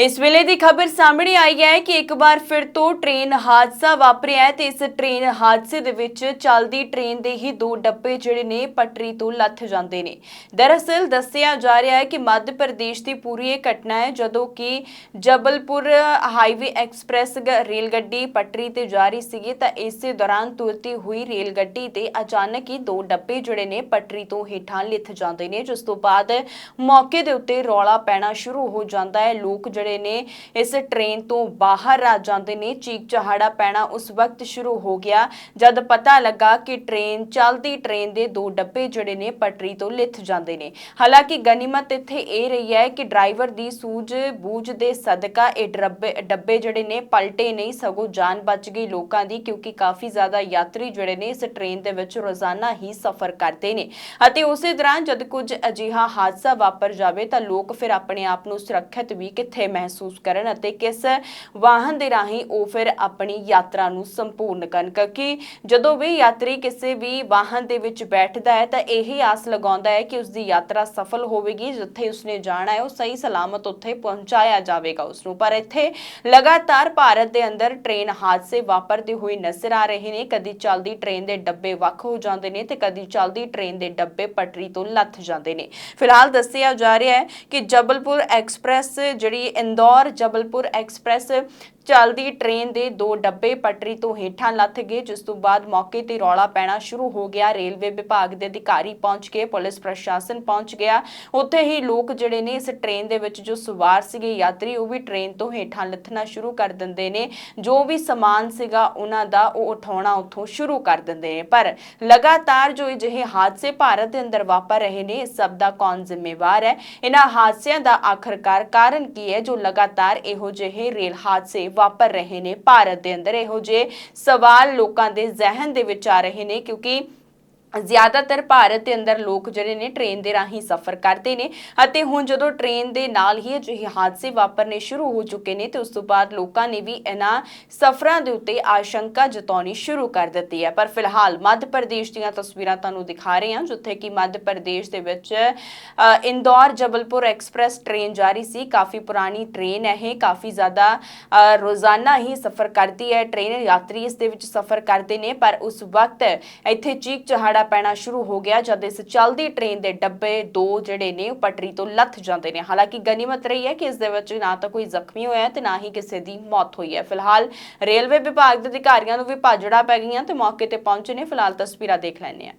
ਇਸ ਵੇਲੇ ਦੀ ਖਬਰ ਸਾਹਮਣੇ ਆਈ ਹੈ ਕਿ ਇੱਕ ਵਾਰ ਫਿਰ ਤੋਂ ਟ੍ਰੇਨ ਹਾਦਸਾ ਵਾਪਰਿਆ ਹੈ ਤੇ ਇਸ ਟ੍ਰੇਨ ਹਾਦਸੇ ਦੇ ਵਿੱਚ ਚੱਲਦੀ ਟ੍ਰੇਨ ਦੇ ਹੀ ਦੋ ਡੱਬੇ ਜਿਹੜੇ ਨੇ ਪਟਰੀ ਤੋਂ ਲੱਥ ਜਾਂਦੇ ਨੇ। ਦਰਅਸਲ ਦੱਸਿਆ ਜਾ ਰਿਹਾ ਹੈ ਕਿ ਮੱਧ ਪ੍ਰਦੇਸ਼ ਦੀ ਪੂਰੀ ਇਹ ਘਟਨਾ ਹੈ ਜਦੋਂ ਕਿ ਜਬਲਪੁਰ ਹਾਈਵੇ ਐਕਸਪ੍ਰੈਸ ਗ- ਰੇਲ ਗੱਡੀ ਪਟਰੀ ਤੇ ਜਾ ਰਹੀ ਸੀਗੀ ਤਾਂ ਇਸੇ ਦੌਰਾਨ ਤੁਰਤੀ ਹੋਈ ਰੇਲ ਗੱਡੀ ਤੇ ਅਚਾਨਕ ਹੀ ਦੋ ਡੱਬੇ ਜਿਹੜੇ ਨੇ ਪਟਰੀ ਤੋਂ ਹੇਠਾਂ ਲਿਥ ਜਾਂਦੇ ਨੇ, ਜਿਸ ਤੋਂ ਬਾਅਦ ਮੌਕੇ ਦੇ ਉੱਤੇ ਰੌਲਾ ਪੈਣਾ ਸ਼ੁਰੂ ਹੋ ਜਾਂਦਾ ਹੈ। ਲੋਕ ਜਿਹੜੇ ਨੇ। ਇਸ ਟ੍ਰੇਨ ਤੋਂ ਬਾਹਰ ਆ ਜਾਂਦੇ ਨੇ। ਚੀਕ ਚਹਾੜਾ ਪੈਣਾ ਉਸ ਵਕਤ ਸ਼ੁਰੂ ਹੋ ਗਿਆ। ਜਦ ਪਤਾ ਲੱਗਾ ਕਿ ਟ੍ਰੇਨ ਚੱਲਦੀ ਟ੍ਰੇਨ ਦੇ ਦੋ ਡੱਬੇ ਜਿਹੜੇ ਨੇ ਪਟਰੀ ਤੋਂ ਲਿਥ ਜਾਂਦੇ ਨੇ। ਹਾਲਾਂਕਿ ਗਨੀਮਤ ਇੱਥੇ ਇਹ ਰਹੀ ਹੈ ਕਿ ਡਰਾਈਵਰ ਦੀ ਸੂਝ ਬੂਝ ਦੇ ਸਦਕਾ ਇਹ ਡੱਬੇ ਡੱਬੇ ਜਿਹੜੇ ਨੇ ਪਲਟੇ ਨਹੀਂ, ਸਗੋਂ ਜਾਨ ਬਚ ਗਈ ਲੋਕਾਂ ਦੀ, ਕਿਉਂਕਿ ਕਾਫੀ ਜ਼ਿਆਦਾ ਯਾਤਰੀ ਜਿਹੜੇ ਨੇ ਇਸ ਟ੍ਰੇਨ ਦੇ ਵਿੱਚ ਰੋਜ਼ਾਨਾ ਹੀ ਸਫ਼ਰ ਕਰਦੇ ਨੇ। ਅਤੇ ਉਸੇ ਦੌਰਾਨ ਜਦ ਕੁਝ ਅਜਿਹਾ ਹਾਦਸਾ ਵਾਪਰ ਜਾਵੇ ਤਾਂ ਲੋਕ ਫਿਰ ਆਪਣੇ ਆਪ ਨੂੰ ਸੁਰੱਖਿਅਤ ਵੀ ਕਿੱਥੇ ਮਹਿਸੂਸ ਕਰਨ ਅਤੇ ਕਿਸ ਵਾਹਨ ਦੇ ਰਾਹੀਂ ਉਹ ਫਿਰ ਆਪਣੀ ਯਾਤਰਾ ਨੂੰ ਸੰਪੂਰਨ ਕਰਨ। ਕਿਉਂਕਿ ਜਦੋਂ ਵੀ ਯਾਤਰੀ ਕਿਸੇ ਵੀ ਵਾਹਨ ਦੇ ਵਿੱਚ ਬੈਠਦਾ ਹੈ ਤਾਂ ਇਹ ਆਸ ਲਗਾਉਂਦਾ ਹੈ ਕਿ ਉਸ ਦੀ ਯਾਤਰਾ ਸਫਲ ਹੋਵੇਗੀ, ਜਿੱਥੇ ਉਸਨੇ ਜਾਣਾ ਹੈ, ਉਹ ਸਹੀ ਸਲਾਮਤ ਉੱਥੇ ਪਹੁੰਚਾਇਆ ਜਾਵੇਗਾ ਉਸ ਨੂੰ ਪਰ ਇੱਥੇ ਲਗਾਤਾਰ ਭਾਰਤ ਦੇ ਅੰਦਰ ਟ੍ਰੇਨ ਹਾਦਸੇ ਵਾਪਰਦੇ ਹੋਏ ਨਜ਼ਰ ਆ ਰਹੇ ਨੇ। ਕਦੀ ਚੱਲਦੀ ਟ੍ਰੇਨ ਦੇ ਡੱਬੇ ਵੱਖ ਹੋ ਜਾਂਦੇ ਨੇ ਤੇ ਕਦੀ ਚੱਲਦੀ ਟ੍ਰੇਨ ਦੇ ਡੱਬੇ ਪਟਰੀ ਤੋਂ ਲੱਥ ਜਾਂਦੇ ਨੇ। ਫਿਲਹਾਲ ਦੱਸਿਆ ਜਾ ਰਿਹਾ ਹੈ ਕਿ ਜਬਲਪੁਰ ਐਕਸਪ੍ਰੈਸ ਜਿਹੜੀ ਇੰਦੌਰ ਜਬਲਪੁਰ ਐਕਸਪ੍ਰੈਸ ਚੱਲਦੀ ਟ੍ਰੇਨ ਦੇ ਦੋ ਡੱਬੇ ਪਟਰੀ ਤੋਂ ਹੇਠਾਂ ਲੱਥ ਗਏ, ਜਿਸ ਤੋਂ ਬਾਅਦ ਮੌਕੇ ਤੇ ਰੌਲਾ ਪੈਣਾ ਸ਼ੁਰੂ ਹੋ ਗਿਆ। ਰੇਲਵੇ ਵਿਭਾਗ ਦੇ ਅਧਿਕਾਰੀ ਪਹੁੰਚ ਕੇ ਪੁਲਿਸ ਪ੍ਰਸ਼ਾਸਨ ਪਹੁੰਚ ਗਿਆ। ਉੱਥੇ ਹੀ ਲੋਕ ਜਿਹੜੇ ਨੇ ਇਸ ਟ੍ਰੇਨ ਦੇ ਵਿੱਚ ਜੋ ਸਵਾਰ ਸੀਗੇ ਯਾਤਰੀ, ਉਹ ਵੀ ਟ੍ਰੇਨ ਤੋਂ ਹੇਠਾਂ ਲੱਥਣਾ ਸ਼ੁਰੂ ਕਰ ਦਿੰਦੇ ਨੇ। ਜੋ ਵੀ ਸਮਾਨ ਸੀਗਾ ਉਹਨਾਂ ਦਾ ਉਹ ਉਠਾਉਣਾ ਉੱਥੋਂ ਸ਼ੁਰੂ ਕਰ ਦਿੰਦੇ ਨੇ। ਪਰ ਲਗਾਤਾਰ ਜੋ ਅਜਿਹੇ ਹਾਦਸੇ ਭਾਰਤ ਦੇ ਅੰਦਰ ਵਾਪਰ ਰਹੇ ਨੇ, ਇਸ ਸਭ ਦਾ ਕੌਣ ਜ਼ਿੰਮੇਵਾਰ ਹੈ? ਇਹਨਾਂ ਹਾਦਸਿਆਂ ਦਾ ਆਖਰਕਾਰ ਕਾਰਨ ਕੀ ਹੈ, ਜੋ ਲਗਾਤਾਰ ਇਹੋ ਜਿਹੇ ਰੇਲ ਹਾਦਸੇ ਵਾਪਰ ਰਹੇ ਨੇ। ਭਾਰਤ ਦੇ ਅੰਦਰ ਇਹੋ ਜਿਹੇ ਸਵਾਲ ਲੋਕਾਂ ਦੇ ਜ਼ਿਹਨ ਦੇ ਵਿੱਚ ਆ ਰਹੇ ਨੇ ਕਿਉਂਕਿ ਜ਼ਿਆਦਾਤਰ ਭਾਰਤ ਦੇ ਅੰਦਰ ਲੋਕ ਜਿਹੜੇ ਨੇ ਟ੍ਰੇਨ ਦੇ ਰਾਹੀਂ ਸਫ਼ਰ ਕਰਦੇ ਨੇ ਅਤੇ ਹੁਣ ਜਦੋਂ ਟ੍ਰੇਨ ਦੇ ਨਾਲ ਹੀ ਅਜਿਹੇ ਹਾਦਸੇ ਵਾਪਰਨੇ ਸ਼ੁਰੂ ਹੋ ਚੁੱਕੇ ਨੇ ਤੇ ਉਸ ਤੋਂ ਬਾਅਦ ਲੋਕਾਂ ਨੇ ਵੀ ਇਹਨਾਂ ਸਫ਼ਰਾਂ ਦੇ ਉੱਤੇ ਆਸ਼ੰਕਾ ਜਤਾਉਣੀ ਸ਼ੁਰੂ ਕਰ ਦਿੱਤੀ ਹੈ। ਪਰ ਫਿਲਹਾਲ ਮੱਧ ਪ੍ਰਦੇਸ਼ ਦੀਆਂ ਤਸਵੀਰਾਂ ਤੁਹਾਨੂੰ ਦਿਖਾ ਰਹੇ ਹਾਂ, ਜਿੱਥੇ ਕਿ ਮੱਧ ਪ੍ਰਦੇਸ਼ ਦੇ ਵਿੱਚ ਇੰਦੌਰ ਜਬਲਪੁਰ ਐਕਸਪ੍ਰੈਸ ਟ੍ਰੇਨ ਜਾਰੀ ਸੀ। ਕਾਫੀ ਪੁਰਾਣੀ ਟ੍ਰੇਨ ਹੈ ਇਹ, ਕਾਫੀ ਜ਼ਿਆਦਾ ਰੋਜ਼ਾਨਾ ਹੀ ਸਫ਼ਰ ਕਰਦੀ ਹੈ। ਟ੍ਰੇਨ ਯਾਤਰੀ ਇਸ ਦੇ ਵਿੱਚ ਸਫ਼ਰ ਕਰਦੇ ਨੇ, ਪਰ ਉਸ ਵਕਤ ਇੱਥੇ ਚੀਕ ਚਹਾੜਾ ਪੈਣਾ ਸ਼ੁਰੂ ਹੋ ਗਿਆ ਜਦ ਇਸ ਚਲਦੀ ਟ੍ਰੇਨ ਦੇ ਡੱਬੇ ਦੋ ਜਿਹੜੇ ਨੇ ਪਟਰੀ ਤੋਂ ਲੱਥ ਜਾਂਦੇ ਨੇ। ਹਾਲਾਂਕਿ ਗਨੀਮਤ ਰਹੀ ਹੈ ਕਿ ਇਸ ਦੇ ਵਿੱਚ ਨਾ ਤਾਂ ਕੋਈ ਜ਼ਖਮੀ ਹੋਇਆ ਤੇ ਨਾ ਹੀ ਕਿਸੇ ਦੀ ਮੌਤ ਹੋਈ ਹੈ। ਫਿਲਹਾਲ ਰੇਲਵੇ ਵਿਭਾਗ ਦੇ ਅਧਿਕਾਰੀਆਂ ਨੂੰ ਵੀ ਭਾਜੜਾ ਪੈ ਗਈਆਂ ਤੇ ਮੌਕੇ ਤੇ ਪਹੁੰਚੇ ਨੇ। ਫਿਲਹਾਲ ਤਸਵੀਰਾਂ ਦੇਖ ਲੈਣੇ ਆ